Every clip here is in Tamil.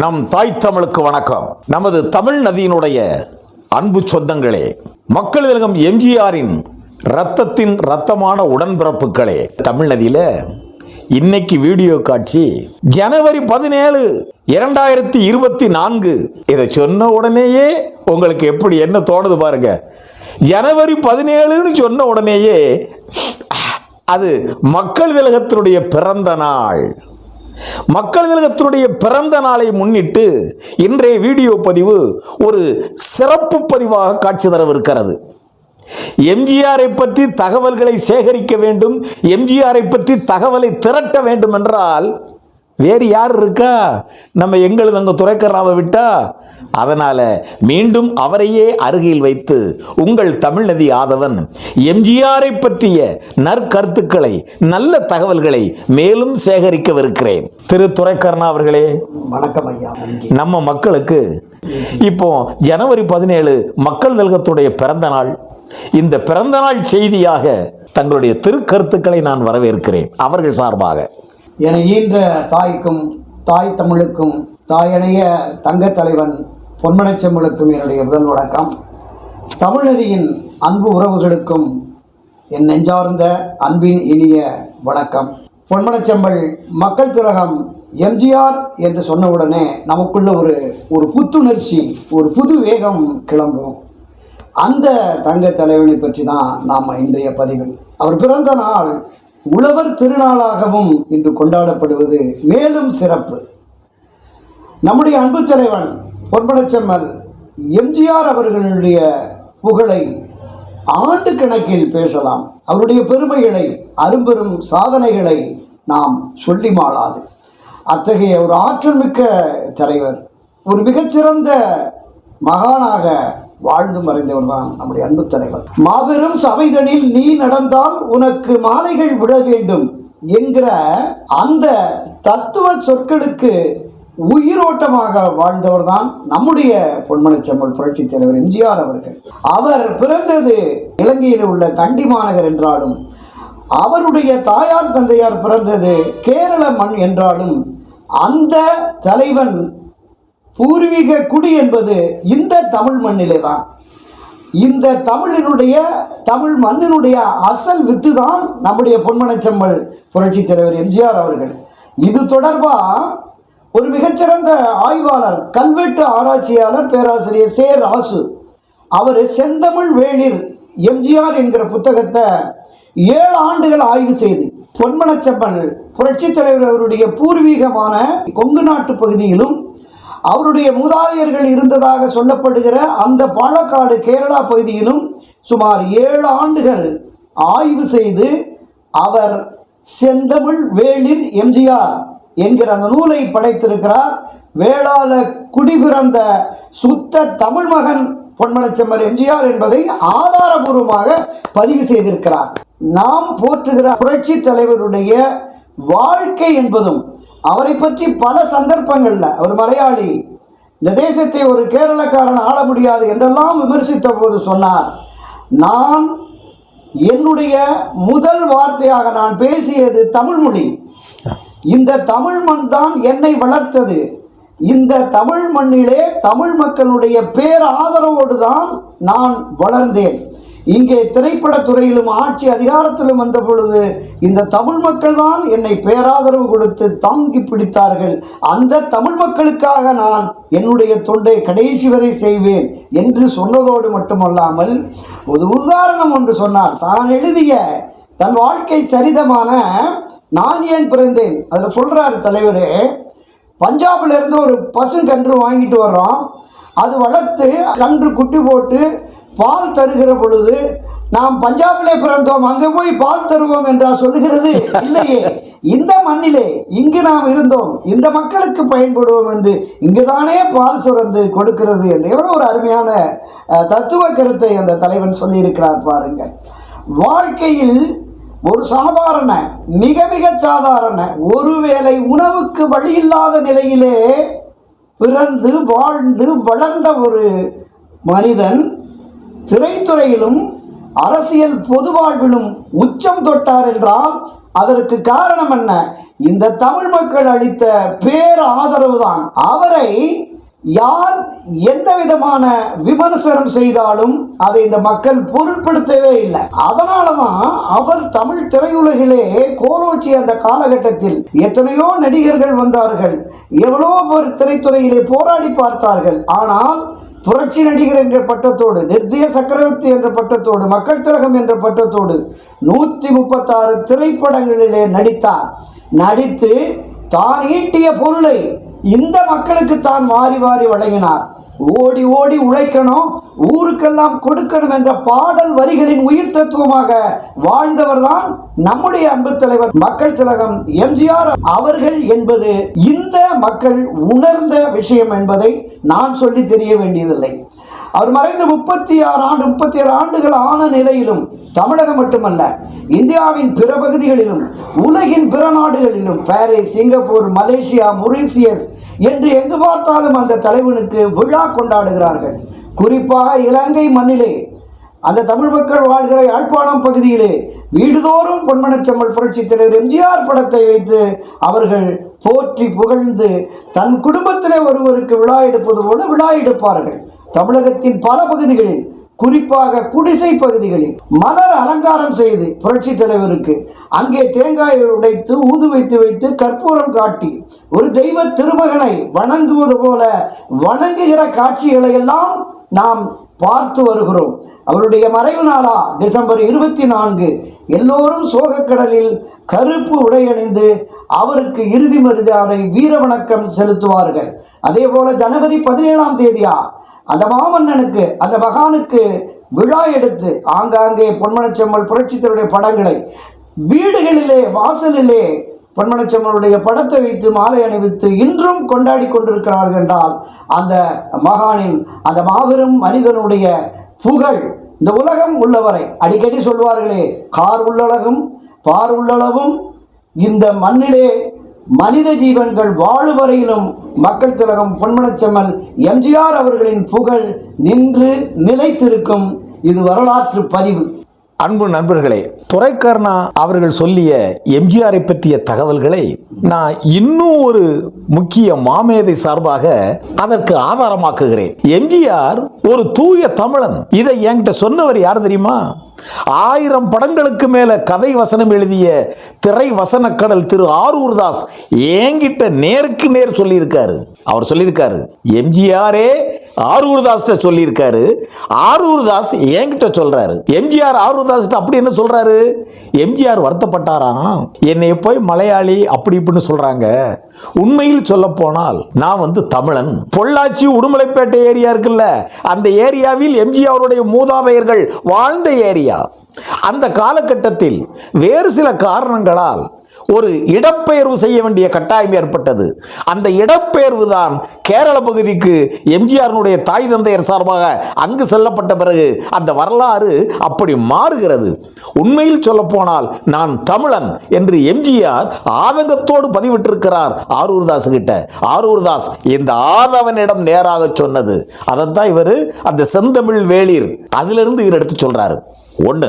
நம் தாய் தமிழுக்கு வணக்கம். நமது தமிழ் நதியினுடைய அன்பு சொந்தங்களே மக்கள் திலகம் எம்ஜிஆரின் ரத்தத்தின் ரத்தமான உடன்பிறப்புகளே. தமிழ் நதியில இன்னைக்கு வீடியோ காட்சி ஜனவரி பதினேழு இரண்டாயிரத்தி இருபத்தி நான்கு. இதை சொன்ன உடனேயே உங்களுக்கு எப்படி என்ன தோணுது பாருங்க. ஜனவரி பதினேழுன்னு சொன்ன உடனேயே அது மக்கள் திலகத்தினுடைய பிறந்த நாள். மக்கள் திலகத்தினுடைய பிறந்த நாளை முன்னிட்டு இன்றைய வீடியோ பதிவு ஒரு சிறப்பு பதிவாக காட்சி தரவிருக்கிறது. எம்ஜிஆரை பற்றி தகவல்களை சேகரிக்க வேண்டும் எம்ஜிஆரை பற்றி தகவலை திரட்ட வேண்டும் என்றால் வேறு யார் இருக்கா? நம்ம எங்களது அங்கே துறைக்கராவை விட்டா? அதனால மீண்டும் அவரையே அருகில் வைத்து உங்கள் தமிழ்நதி ஆதவன் எம்ஜிஆரை பற்றிய நற்கருத்துக்களை நல்ல தகவல்களை மேலும் சேகரிக்கவிருக்கிறேன். திரு துரைக்கர்ணா அவர்களே வணக்கம் ஐயா நம்ம மக்களுக்கு இப்போ ஜனவரி பதினேழு மக்கள் திலகத்துடைய பிறந்த நாள். இந்த பிறந்த நாள் செய்தியாக தங்களுடைய திருக்கருத்துக்களை நான் வரவேற்கிறேன். அவர்கள் சார்பாக. என ஈன்ற தாய்க்கும் தாய் தமிழுக்கும் தாயணைய தங்கத் தலைவன் பொன்மனச்செம்மலுக்கும் என்னுடைய முதல் வணக்கம். தமிழறியின் அன்பு உறவுகளுக்கும் என் நெஞ்சார்ந்த அன்பின் இனிய வணக்கம். பொன்மனச்செம்மல் மக்கள் திலகம் எம்ஜிஆர் என்று சொன்னவுடனே நமக்குள்ள ஒரு ஒரு புத்துணர்ச்சி ஒரு புது வேகம் கிளம்பும். அந்த தங்க தலைவனை பற்றி தான் நாம் இன்றைய பதிவில். அவர் பிறந்த நாள் உழவர் திருநாளாகவும் இன்று கொண்டாடப்படுவது மேலும் சிறப்பு. நம்முடைய அன்பு தலைவன் பொன்படச்செம்மல் எம்ஜிஆர் அவர்களுடைய புகழை ஆண்டு கணக்கில் பேசலாம். அவருடைய பெருமைகளை அரும்பெரும் சாதனைகளை நாம் சொல்லி மாளாது. அத்தகைய ஒரு ஆற்றல் மிக்க தலைவர் ஒரு மிகச்சிறந்த மகானாக வாழ்ந்து மறைந்தவர் தான் நம்முடைய அன்பு தலைவர். மாபெரும் சபைதனில் நீ நடந்தால் உனக்கு மாலைகள் விழ வேண்டும் என்கிற அந்த தத்துவ சொற்களுக்கு உயிரோட்டமாக வாழ்ந்தவர் தான் நம்முடைய பொன்மனச்செம்மல் புரட்சித் தலைவர் எம்ஜிஆர் அவர்கள். அவர் பிறந்தது இலங்கையில் உள்ள கண்டி மாநகர் என்றாலும் அவருடைய தாயார் தந்தையார் பிறந்தது கேரள மண் என்றாலும் அந்த தலைவன் பூர்வீக குடி என்பது இந்த தமிழ் மண்ணிலே தான் இந்த தமிழினுடைய தமிழ் மண்ணினுடைய அசல் வித்து தான் நம்முடைய பொன்மனச்செம்மல் புரட்சித் தலைவர் எம்ஜிஆர் அவர்கள். இது தொடர்பாக ஒரு மிகச்சிறந்த ஆய்வாளர் கல்வெட்டு ஆராய்ச்சியாளர் பேராசிரியர் சே. ராசு. அவர் செந்தமிழ் வேளிர் எம்ஜிஆர் என்கிற புத்தகத்தை ஏழு ஆண்டுகள் ஆய்வு செய்து பொன்மனச்செம்மல் புரட்சித் தலைவர் அவருடைய பூர்வீகமான கொங்கு நாட்டு பகுதியிலும் அவருடைய மூதாதையர்கள் இருந்ததாக சொல்லப்படுகிற அந்த பாலக்காடு கேரளா பகுதியிலும் சுமார் ஏழு ஆண்டுகள் ஆய்வு செய்து அவர் செந்தமிழ் வேளிர் எம்ஜிஆர் என்கிற அந்த நூலை படைத்திருக்கிறார். வேளாள குடிபிறந்த சுத்த தமிழ் மகன் பொன்மனச்செம்மல் எம்ஜிஆர் என்பதை ஆதாரபூர்வமாக பதிவு செய்திருக்கிறார். நாம் போற்றுகிற புரட்சி தலைவருடைய வாழ்க்கை என்பதும் அவரை பற்றி பல சந்தர்ப்பங்கள்ல அவர் மலையாளி இந்த தேசத்தை ஒரு கேரளக்காரன் ஆள முடியாது என்றெல்லாம் விமர்சித்த போது சொன்னார் நான் என்னுடைய முதல் வார்த்தையாக நான் பேசியது தமிழ் மொழி. இந்த தமிழ் மண் தான் என்னை வளர்த்தது. இந்த தமிழ் மண்ணிலே தமிழ் மக்களுடைய பேராதரவோடு தான் நான் வளர்ந்தேன். இங்கே திரைப்பட துறையிலும் ஆட்சி அதிகாரத்திலும் வந்த பொழுது இந்த தமிழ் மக்கள் தான் என்னை பேராதரவு கொடுத்து தாங்கி பிடித்தார்கள். அந்த தமிழ் மக்களுக்காக நான் என்னுடைய தொண்டை கடைசி வரை செய்வேன் என்று சொன்னதோடு மட்டுமல்லாமல் ஒரு உதாரணம் ஒன்று சொன்னார். தான் எழுதிய தன் வாழ்க்கை சரிதமான நான் ஏன் பிறந்தேன்? அதில் சொல்கிறார் தலைவரே பஞ்சாபிலிருந்து ஒரு ஒரு பசுங்கன்று வாங்கிட்டு வர்றோம் அது வளர்த்து கன்று குட்டி போட்டு பால் தருகிற பொழுது நாம் பஞ்சாபிலே பிறந்தோம் அங்கே போய் பால் தருவோம் என்றால் சொல்லுகிறது? இல்லையே. இந்த மண்ணிலே இங்கு நாம் இருந்தோம் இந்த மக்களுக்கு பயன்படுவோம் என்று இங்குதானே பால் சுரந்து கொடுக்கிறது என்று எவ்வளோ ஒரு அருமையான தத்துவ கருத்தை அந்த தலைவன் சொல்லியிருக்கிறார் பாருங்கள். வாழ்க்கையில் ஒரு சாதாரண மிக மிக சாதாரண ஒருவேளை உணவுக்கு வழி இல்லாத நிலையிலே பிறந்து வாழ்ந்து வளர்ந்த ஒரு மனிதன் திரைத்துறையிலும் அரசியல் பொதுவாழ்விலும் உச்சம் தொட்டார் என்றால் அதற்கு காரணம் என்ன? இந்த தமிழ் மக்கள் அளித்த பேர் ஆதரவு தான். அவரை யார் எந்த விதமான விமர்சனம் செய்தாலும் அதை இந்த மக்கள் பொருட்படுத்தவே இல்லை. அதனால தான் அவர் தமிழ் திரையுலகிலே கோலோச்சி அந்த காலகட்டத்தில் எத்தனையோ நடிகர்கள் வந்தார்கள். எவ்வளோ பேர் திரைத்துறையிலே போராடி பார்த்தார்கள். ஆனால் புரட்சி நடிகர் என்ற பட்டத்தோடு நிர்தய சக்கரவர்த்தி என்ற பட்டத்தோடு மக்கள் திலகம் என்ற பட்டத்தோடு நூற்றி முப்பத்தாறு திரைப்படங்களிலே நடித்தார். நடித்து தான் ஈட்டிய பொருளை இந்த மக்களுக்கு தான் மாறி மாறி வழங்கினார். ஓடி ஓடி உழைக்கணும் ஊருக்கெல்லாம் கொடுக்கணும் என்ற பாடல் வரிகளின் உயிர் தத்துவமாக வாழ்ந்தவர் தான் நம்முடைய அன்பு தலைவர் மக்கள் திலகம் எம்ஜிஆர் அவர்கள் என்பது இந்த மக்கள் உணர்ந்த விஷயம் என்பதை நான் சொல்லி தெரிய வேண்டியதில்லை. அவர் மறைந்து முப்பத்தி ஆறு ஆண்டு முப்பத்தி ஆறு ஆண்டுகள் ஆன நிலையிலும் தமிழகம் மட்டுமல்ல இந்தியாவின் பிற பகுதிகளிலும் உலகின் பிற நாடுகளிலும் பாரிஸ் சிங்கப்பூர் மலேசியா மொரீசியஸ் என்று எங்கு பார்த்தாலும் அந்த தலைவனுக்கு விழா கொண்டாடுகிறார்கள். குறிப்பாக இலங்கை மண்ணிலே அந்த தமிழ் மக்கள் வாழ்கிற யாழ்ப்பாணம் பகுதியிலே வீடுதோறும் பொன்மனச்செம்மல் புரட்சி தலைவர் எம்ஜிஆர் படத்தை வைத்து அவர்கள் போற்றி புகழ்ந்து தன் குடும்பத்திலே ஒருவருக்கு விழா எடுப்பது போல விழா எடுப்பார்கள். தமிழகத்தின் பல பகுதிகளில் குறிப்பாக குடிசை பகுதிகளில் மலர் அலங்காரம் செய்து புரட்சி தலைவருக்கு அங்கே தேங்காயை உடைத்து ஊது வைத்து வைத்து கற்பூரம் காட்டி ஒரு தெய்வ திருமகனை வணங்குவது போல வணங்குகிற காட்சிகளை எல்லாம் நாம் பார்த்து வருகிறோம். அவருடைய மறைவு நாளா டிசம்பர் இருபத்தி நான்கு. எல்லோரும் சோகக்கடலில் கருப்பு உடையணிந்து அவருக்கு இறுதி மரியாதை வீர வணக்கம் செலுத்துவார்கள். அதே போல ஜனவரி பதினேழாம் தேதியா அந்த மாமன்னனுக்கு அந்த மகானுக்கு விழா எடுத்து ஆங்காங்கே பொன்மனச்செம்மல் புரட்சித்தருடைய படங்களை வீடுகளிலே வாசலிலே பொன்மனச்செம்மனுடைய படத்தை வைத்து மாலை அணிவித்து இன்றும் கொண்டாடி கொண்டிருக்கிறார்கள் என்றால் அந்த மகானின் அந்த மாபெரும் மனிதனுடைய புகழ் இந்த உலகம் உள்ளவரை அடிக்கடி சொல்வார்களே கார் உள்ளளகும் பார் உள்ளளவும் இந்த மண்ணிலே மனித ஜீவன்கள் வாழும் வரையிலும் மக்கள் திலகம் பொன்மனச்செம்மல் எம்ஜிஆர் அவர்களின் புகழ் நின்று நிலைத்திருக்கும் இது வரலாற்று பதிவு. அன்பு நண்பர்களே துரைக்கர்ணா அவர்கள் சொல்லிய எம்ஜிஆரை பற்றிய தகவல்களை நான் இன்னும் ஒரு முக்கிய மாமேதை சார்பாக அதற்கு ஆதாரமாக்குகிறேன். எம்ஜிஆர் ஒரு தூய தமிழன். இதை என்கிட்ட சொன்னவர் யார் தெரியுமா? ஆயிரம் படங்களுக்கு மேல கதை வசனம் எழுதிய திரை வசனக்கடல் திரு ஆரூர்தாஸ் என்கிட்ட நேருக்கு நேர் சொல்லியிருக்காரு. அவர் சொல்லியிருக்காரு எம்ஜிஆரே ஆரூர்தாஸ்கிட்ட சொல்லியிருக்காரு. ஆரூர்தாஸ் என்கிட்ட சொல்றாரு. எம்ஜிஆர் ஆரூர்தாஸ்கிட்ட அப்படி என்ன சொல்றாரு? எம்ஜிஆர் வருத்தப்பட்டாராம். என்னை போய் மலையாளி அப்படி இப்படின்னு சொல்றாங்க. உண்மையில் சொல்ல போனால் நான் வந்து தமிழன். பொள்ளாச்சி உடுமலைப்பேட்டை ஏரியா இருக்குல்ல அந்த ஏரியாவில் எம்ஜிஆருடைய மூதாதையர்கள் வாழ்ந்த ஏரியா. அந்த காலகட்டத்தில் வேறு சில காரணங்களால் ஒரு இடப்பெயர்வு செய்ய வேண்டிய கட்டாயம் ஏற்பட்டது. அந்த இடப்பெயர்வு தான் கேரள பகுதிக்கு எம்ஜிஆருடைய தாய் தந்தையர் சார்பாக அங்கு செல்லப்பட்ட பிறகு அந்த வரலாறு அப்படி மாறுகிறது. உண்மையில் சொல்லப்போனால் நான் தமிழன் என்று எம்ஜிஆர் ஆதங்கத்தோடு பதிவிட்டிருக்கிறார் ஆரூர்தாஸ் கிட்ட. ஆரூர்தாஸ் இந்த ஆதவனிடம் நேராக சொன்னது. அதைத்தான் இவர் அந்த செந்தமிழ் வேளிர் அதிலிருந்து இவர் எடுத்து சொல்றாரு. ஒன்று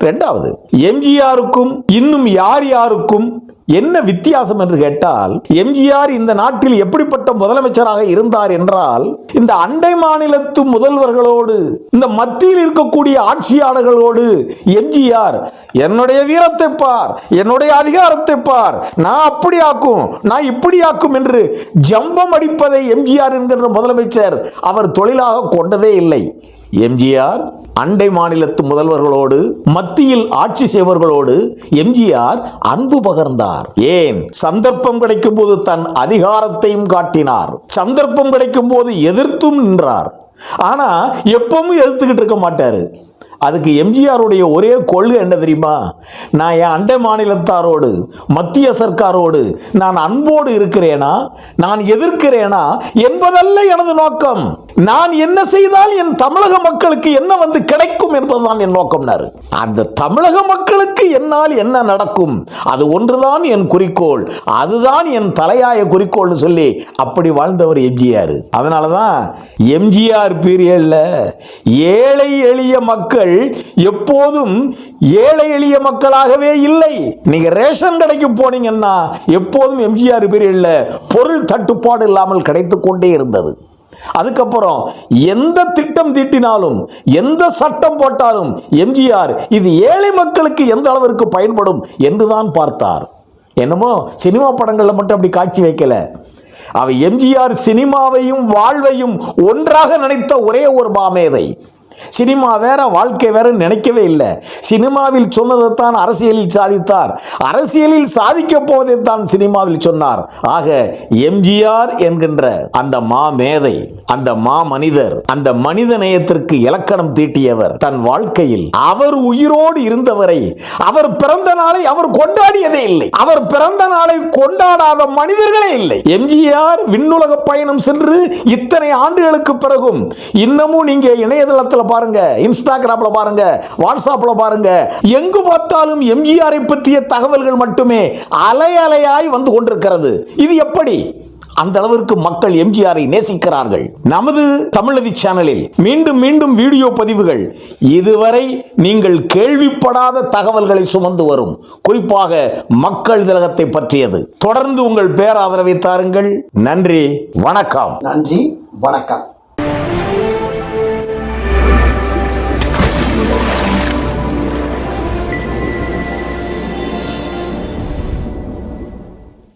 ரெண்டாவது எம்ஜிஆருக்கும் இன்னும் யார் யாருக்கும் என்ன வித்தியாசம் என்று கேட்டால் எம்ஜிஆர் இந்த நாட்டில் எப்படிப்பட்ட முதலமைச்சராக இருந்தார் என்றால் இந்த அண்டை மாநிலத்து முதல்வர்களோடு இந்த மத்தியில் இருக்கக்கூடிய ஆட்சியாளர்களோடு எம்ஜிஆர் என்னுடைய வீரத்தை பார் என்னுடைய அதிகாரத்தை பார் நான் அப்படி ஆக்கும் நான் இப்படி ஆக்கும் என்று ஜம்பம் அடிப்பதை எம்ஜிஆர் என்கின்ற முதலமைச்சர் அவர் தொழிலாக கொண்டதே இல்லை. எம்ஜிஆர் அண்டை மாநிலத்து முதல்வர்களோடு மத்தியில் ஆட்சி செய்வர்களோடு எம்ஜிஆர் அன்பு பகர்ந்தார். ஏன்? சந்தர்ப்பம் கிடைக்கும் போது தன் அதிகாரத்தையும் காட்டினார். சந்தர்ப்பம் கிடைக்கும் போது எதிர்த்தும் நின்றார். ஆனா எப்பவும் எதிர்த்துக்கிட்டு இருக்க மாட்டாரு. அதுக்கு எம்ஜிஆருடைய ஒரே கொள்கை என்ன தெரியுமா? நான் என் அண்டை மாநிலத்தாரோடு மத்திய சர்க்காரோடு நான் அன்போடு இருக்கிறேனா? நான் எதிர்க்கிறேனா? என்பதல்ல எனது நோக்கம். நான் என்ன செய்தால் என் தமிழக மக்களுக்கு என்ன வந்து கிடைக்கும் என்பதுதான் என் நோக்கம்னாரு அந்த தமிழக மக்களுக்கு என்னால் என்ன நடக்கும்? அது ஒன்றுதான் என் குறிக்கோள். அதுதான் என் தலையாய குறிக்கோள்னு சொல்லி அப்படி வாழ்ந்தவர் எம்ஜிஆர். அதனால தான் எம்ஜிஆர் பீரியடில் ஏழை எளிய மக்கள் எப்போதும் ஏழை எளிய மக்களாகவே இல்லை. நீங்கள் ரேஷன் கடைக்கு போனீங்கன்னா எப்போதும் எம்ஜிஆர் பீரியடில் பொருள் தட்டுப்பாடு இல்லாமல் கிடைத்து கொண்டே இருந்தது. அதுக்கப்புறம் எந்த திட்டம் தீட்டினாலும் எந்த சட்டம் போட்டாலும் எம்ஜிஆர் இது ஏழை மக்களுக்கு எந்த அளவிற்கு பயன்படும் என்றுதான் பார்த்தார். என்னமோ சினிமா படங்களில் மட்டும் அப்படி காட்சி வைக்கல. அவ எம்ஜிஆர் சினிமாவையும் வாழ்வையும் ஒன்றாக நினைத்த ஒரே ஒரு மாமேதை. சினிமா வேற வாழ்க்கை வேற நினைக்கவே இல்லை. சினிமாவில் சொன்னதைத்தான் அரசியலில் சாதித்தார். அரசியலில் சாதிக்க போவதை தான் சினிமாவில் சொன்னார். ஆக எம்ஜிஆர் என்கின்ற அந்த மா மேதை அந்த மா மனிதர் அந்த மனித நேயத்திற்கு இலக்கணம் தீட்டியவர் தன் வாழ்க்கையில் அவர் உயிரோடு இருந்தவரை அவர் பிறந்த நாளை அவர் கொண்டாடியதே இல்லை. அவர் பிறந்த நாளை கொண்டாடாத மனிதர்களே இல்லை. எம்ஜிஆர் விண்ணுலக பயணம் சென்று இத்தனை ஆண்டுகளுக்கு பிறகும் இன்னமும் நீங்க இணையதளத்தில் பாருங்க இன்ஸ்டாகிராம்ல பாருங்க வாட்ஸ்அப்ல பாருங்க எங்கு பார்த்தாலும் எம்ஜிஆரை பற்றிய தகவல்கள் மட்டுமே அலை அலையாய் வந்து கொண்டிருக்கிறது. இது எப்படி? அந்த அளவிற்கு மக்கள் எம்ஜிஆரை நேசிக்கிறார்கள். நமது தமிழதி சேனலில் மீண்டும் மீண்டும் வீடியோ பதிவுகள் இதுவரை நீங்கள் கேள்விப்படாத தகவல்களை சுமந்து வரும். குறிப்பாக மக்கள் திலகத்தை பற்றியது. தொடர்ந்து உங்கள் பேராதரவை தாருங்கள். நன்றி வணக்கம். நன்றி வணக்கம்.